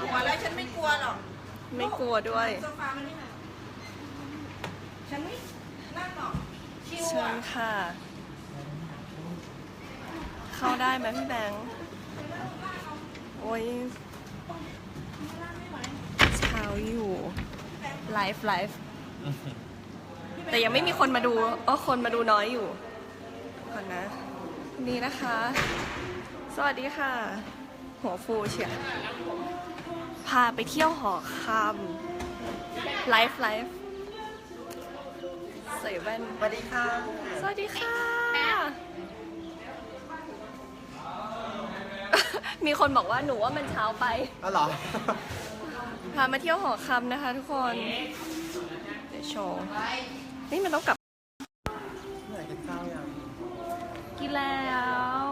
หัวแล้วฉันไม่กลัวหรอกไม่กลัวด้วย โซฟามันนี่มาฉันไม่นั่งหรอกชิวเชิอะญค่ะ เข้าได้ไหมพี่แบงค์โอ้ยเช้าอยู่ไลฟ์ไลฟ์แต่ยังไม่มีคนมาดูเออคนมาดูน้อยอยู่ก่อนนะ นี่นะคะ สวัสดีค่ะ หัวฟูเชียร์ พาไปเที่ยวหอคำไลฟ์ไลฟ์ใส่แว่นสวัสดีค่ะ สวัสดีค่ะ มีคนบอกว่าหนูว่ามันเช้าไปอ๋อเหรอ พามาเที่ยวหอคำนะคะทุกคน เดี๋ยวโชว์ นี่มันต้องกลับ เหนื่อยกินข้าวยัง กินแล้ว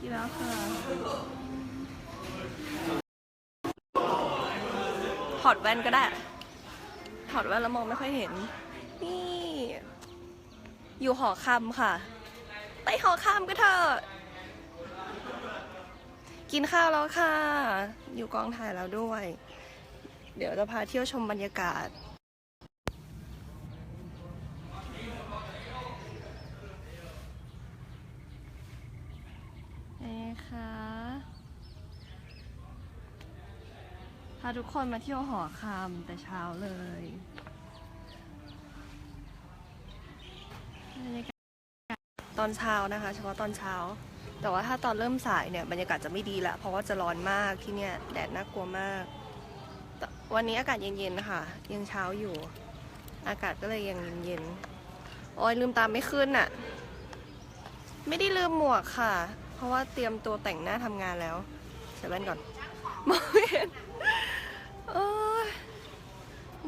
กินแล้วค่ะ ถ อดแว่นก็ได้ ถอดแว่นแล้วมองไม่ค่อยเห็น นี่ อยู่หอคำค่ะ ไปหอคำกันเถอะกินข้าวแล้วค่ะ อยู่กองถ่ายแล้วด้วย เดี๋ยวจะพาเที่ยวชมบรรยากาศเอ้ค่ะ พาทุกคนมาเที่ยวหอคำแต่เช้าเลยบรรยากาศตอนเช้านะคะ เฉพาะตอนเช้า แต่ว่าถ้าตอนเริ่มสายเนี่ยบรรยากาศจะไม่ดีละเพราะว่าจะร้อนมากที่เนี่ยแดดน่ากลัวมาก วันนี้อากาศเย็นๆนะคะยังเช้าอยู่ อากาศก็เลยยังเย็นๆโอ้ยลืมตามไม่ขึ้นอะไม่ได้ลืมหมวกค่ะ เพราะว่าเตรียมตัวแต่งหน้าทำงานแล้วใส่แว่นก่อนมองไม่เห็น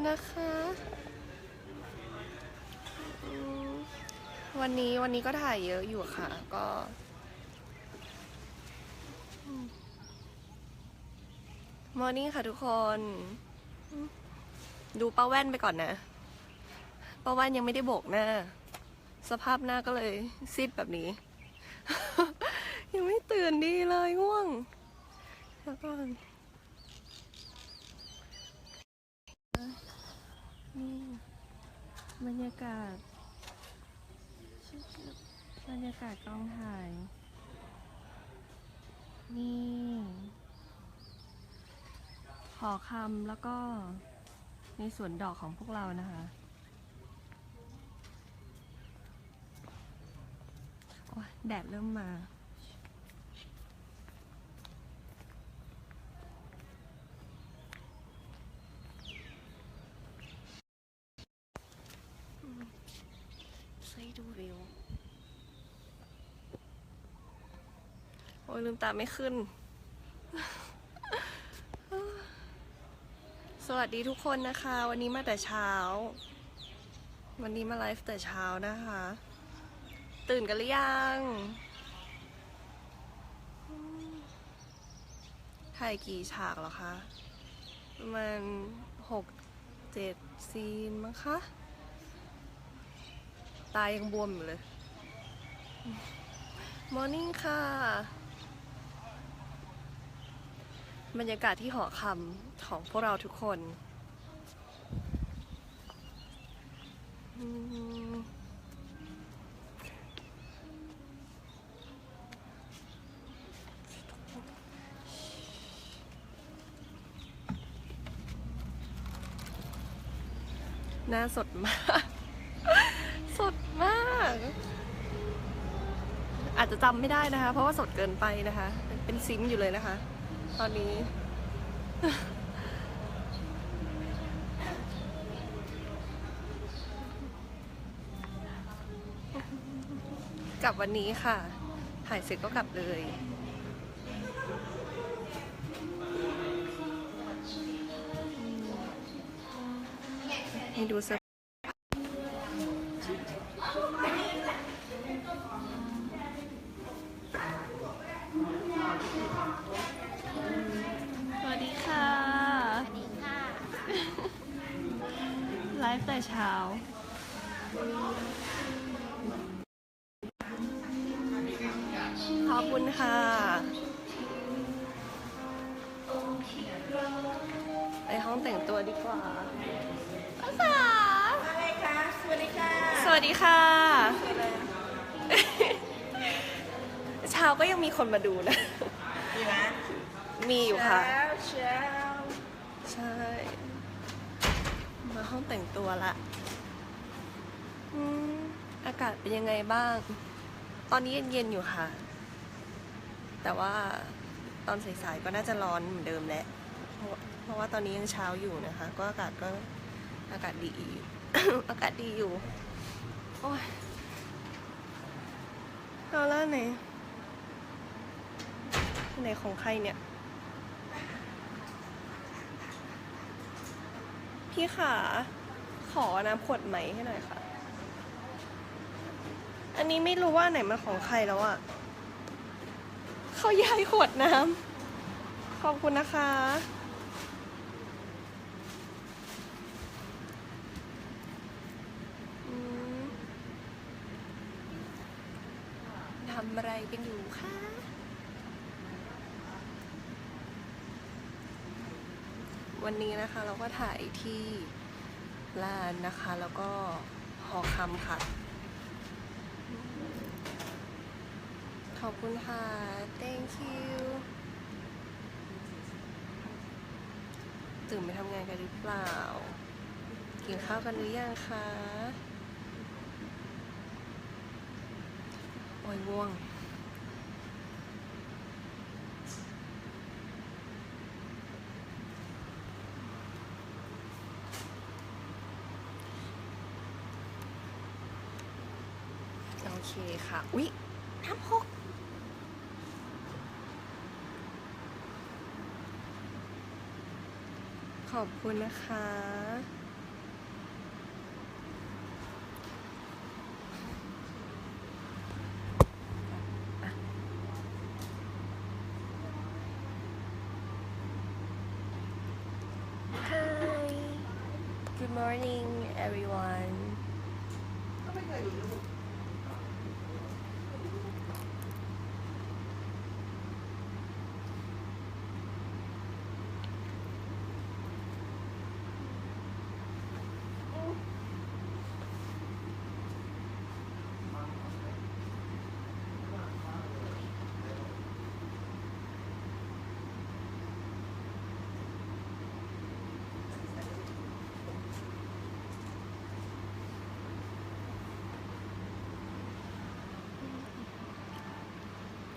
นะคะวันนี้วันนี้ก็ถ่ายเยอะอยู่ค่ะ ก็มอร์นิ่งค่ะทุกคน ดูป้าแว่นไปก่อนนะป้าแว่นยังไม่ได้โบกหน้า สภาพหน้าก็เลยซีดแบบนี้ ยังไม่ตื่นดีเลยง่วง แล้วก็ นี่บรรยากาศ บรรยากาศกองถ่าย นี่ หอคำแล้วก็ในสวนดอกของพวกเรานะคะ แดดเริ่มมา ใส่ดูวิว โอ้ย ลืมตาไม่ขึ้น สวัสดีทุกคนนะคะ วันนี้มาแต่เช้า วันนี้มาไลฟ์แต่เช้านะคะ ตื่นกันหรือยัง ถ่ายกี่ฉากแล้วคะประมาณหกเจ็ดซีนมั้งคะ ตายังบวมอยู่เลยมอร์นิ่งค่ะ บรรยากาศที่หอคำของพวกเราทุกคน หน้าสดมาก สดมาก อาจจะจำไม่ได้นะคะ เพราะว่าสดเกินไปนะคะ เป็นซิงอยู่เลยนะคะ ตอนนี้ กลับวันนี้ค่ะ ถ่ายเสร็จก็กลับเลย ให้ดูเสื้อ เช้า ขอบคุณค่ะ ไปห้องแต่งตัวดีกว่าภาษาอะไรคะ สวัสดีค่ะ สวัสดีค่ะ เช้าก็ยังมีคนมาดูนะนี่นะมีอยู่ค่ะ เช้าเช้า ใช่ มา ห้องแต่งตัวละอืมอากาศเป็นยังไงบ้าง ตอนนี้เย็นๆอยู่ค่ะ แต่ว่าตอนสายๆก็น่าจะร้อนเหมือนเดิมแหละเพราะเพราะว่าตอนนี้ยังเช้าอยู่นะคะ ก็อากาศก็อากาศดีอากาศดีอยู่ โอ้ยเอาแล้วไหนไหนของใครเนี่ย พี่ขาขอน้ำขวดไหมให้หน่อยค่ะ อันนี้ไม่รู้ว่าไหนมันของใครแล้วอะเขาย้ายขวดน้ำขอบคุณนะคะ ทำอะไรกันอยู่คะ วันนี้นะคะเราก็ถ่ายที่ลานนะคะแล้วก็หอคำค่ะ ขอบคุณค่ะ thank you ตื่นไปทำงานกันหรือเปล่า กินข้าวกันหรือยังคะ โอ้ยง่วง โอ เคค่ะ อุ๊ยน้ำหกขอบคุณนะคะ Hi Good morning everyone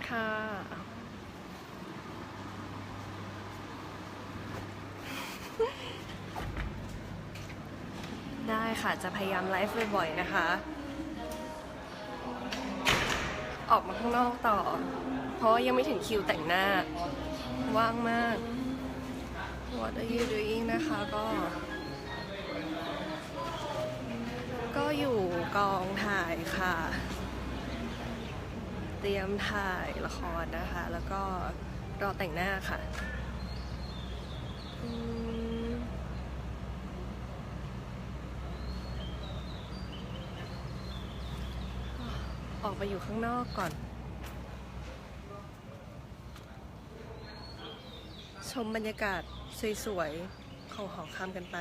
ค่ะ ได้ค่ะจะพยายามไลฟ์บ่อยๆนะคะ ออกมาข้างนอกต่อ เพราะยังไม่ถึงคิวแต่งหน้า ว่างมาก What are you doing นะคะก็ ก็อยู่กองถ่ายค่ะ ตรียมถ่ายละครนะคะ แล้วก็รอแต่งหน้าค่ะอออกไปอยู่ข้างนอกก่อน ชมบรรยากาศสวยๆ ของหอคำกันไป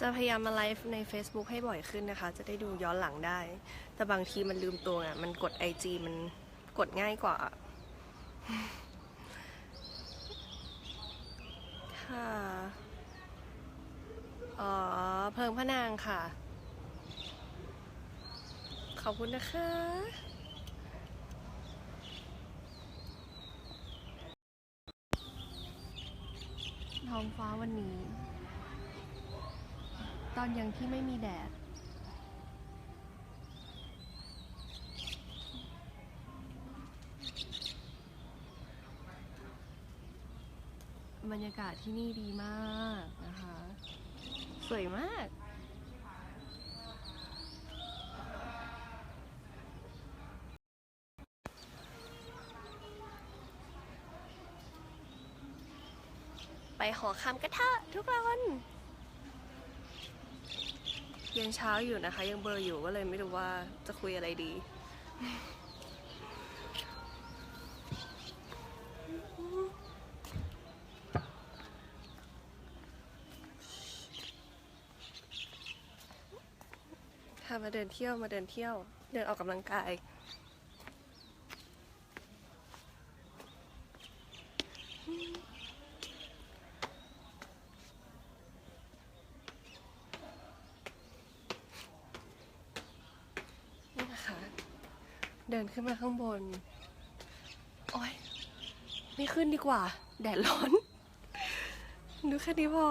จะพยายามมาไลฟ์ใน Facebook ให้บ่อยขึ้นนะคะ จะได้ดูย้อนหลังได้ แต่บางทีมันลืมตัวอะ มันกด IG มันกดง่ายกว่า ค่ะ อ๋อ เพิงพระนางค่ะ ขอบคุณนะคะท้องฟ้าวันนี้ ตอนยังที่ไม่มีแดด บรรยากาศที่นี่ดีมากนะคะ สวยมากไปหอคำกันเถอะทุกคน ยังเช้าอยู่นะคะ ยังเบลอร์อยู่ก็เลยไม่รู้ว่าจะคุยอะไรดี ค่ะมาเดินเที่ยวมาเดินเที่ยว เดินออกกำลังกาย นี่นะคะ เดิน ขึ้นมาข้างบน โอ้ยไม่ขึ้นดีกว่า แดดร้อน ดูแค่นี้พอ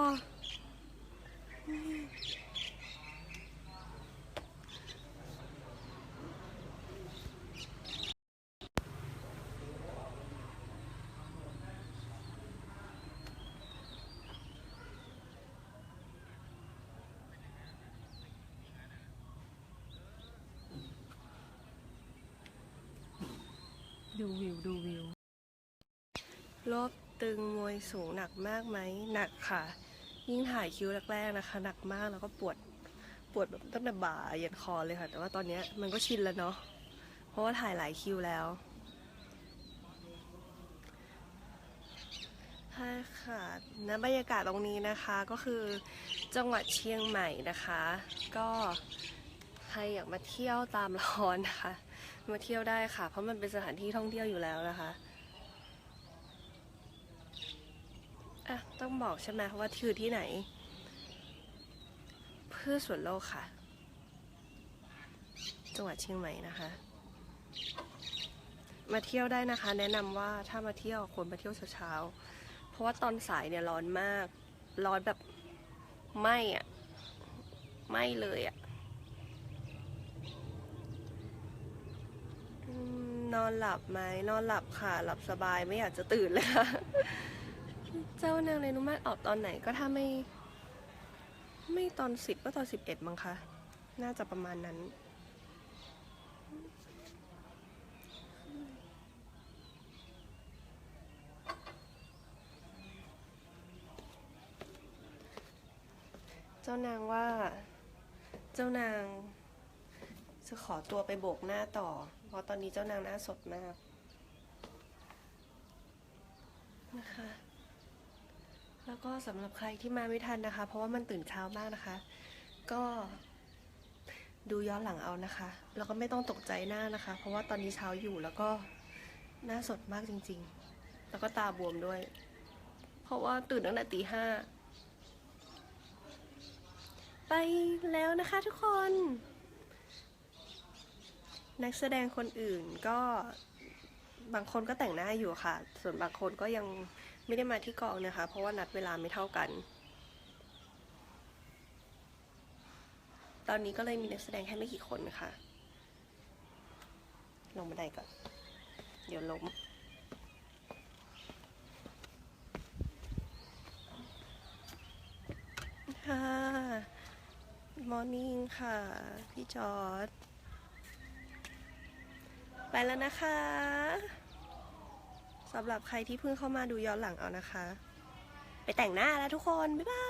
ดูวิวดูวิว รอบตึงมวยสูงหนักมากไหมหนักค่ะ ยิ่งถ่ายคิวแรกๆนะคะ หนักมากแล้วก็ปวดปวดแบบตั้งแต่บ่าเย็นคอเลยค่ะ แต่ว่าตอนนี้มันก็ชินแล้วเนาะเพราะว่าถ่ายหลายคิวแล้วใช่ค่ะณบรรยากาศตรงนี้นะคะก็คือจังหวัดเชียงใหม่นะคะ ก็ใครอยากมาเที่ยวตามร้อนนะคะ มาเที่ยวได้ค่ะ เพราะมันเป็นสถานที่ท่องเที่ยวอยู่แล้วนะคะอะต้องบอกใช่ไหมว่าคือที่ไหน เพื่อส่วนโลกค่ะ จังหวัดเชียงใหม่นะคะ มาเที่ยวได้นะคะ แนะนำว่าถ้ามาเที่ยวควรมาเที่ยวเช้าๆเพราะว่าตอนสายเนี่ยร้อนมาก ร้อนแบบไหม่อะไหม่เลยอะอืม นอนหลับไหมนอนหลับค่ะ หลับสบายไม่อยากจะตื่นเลยค่ะ เจ้านางเรนุมาตออกตอนไหนก็ถ้าไม่ ไม่ตอนสิบก็ตอนสิบเอ็ดมั้งคะน่าจะประมาณนั้น เจ้านางว่า เจ้านางจะขอตัวไปโบกหน้าต่อ เพราะตอนนี้เจ้านางหน้าสดมากนะคะ แล้วก็สำหรับใครที่มาไม่ทันนะคะ เพราะว่ามันตื่นเช้ามากนะคะ ก็ดูย้อนหลังเอานะคะ แล้วก็ไม่ต้องตกใจหน้านะคะ เพราะว่าตอนนี้เช้าอยู่แล้วก็หน้าสดมากจริงๆ แล้วก็ตาบวมด้วย เพราะว่าตื่นตั้งแต่ตีห้าไปแล้วนะคะทุกคน นักแสดงคนอื่นก็บางคนก็แต่งหน้าอยู่ค่ะ ส่วนบางคนก็ยังไม่ได้มาที่กองนะคะ เพราะว่านัดเวลาไม่เท่ากัน ตอนนี้ก็เลยมีนักแสดงแค่ไม่กี่คนค่ะ ลงบันไดก่อน เดี๋ยวล้มค่ะมอร์นิ่งค่ะ พี่จอร์ด ไปแล้วนะคะสำหรับใครที่เพิ่งเข้ามาดูย้อนหลังเอานะคะ ไปแต่งหน้าแล้วทุกคน บ๊ายบาย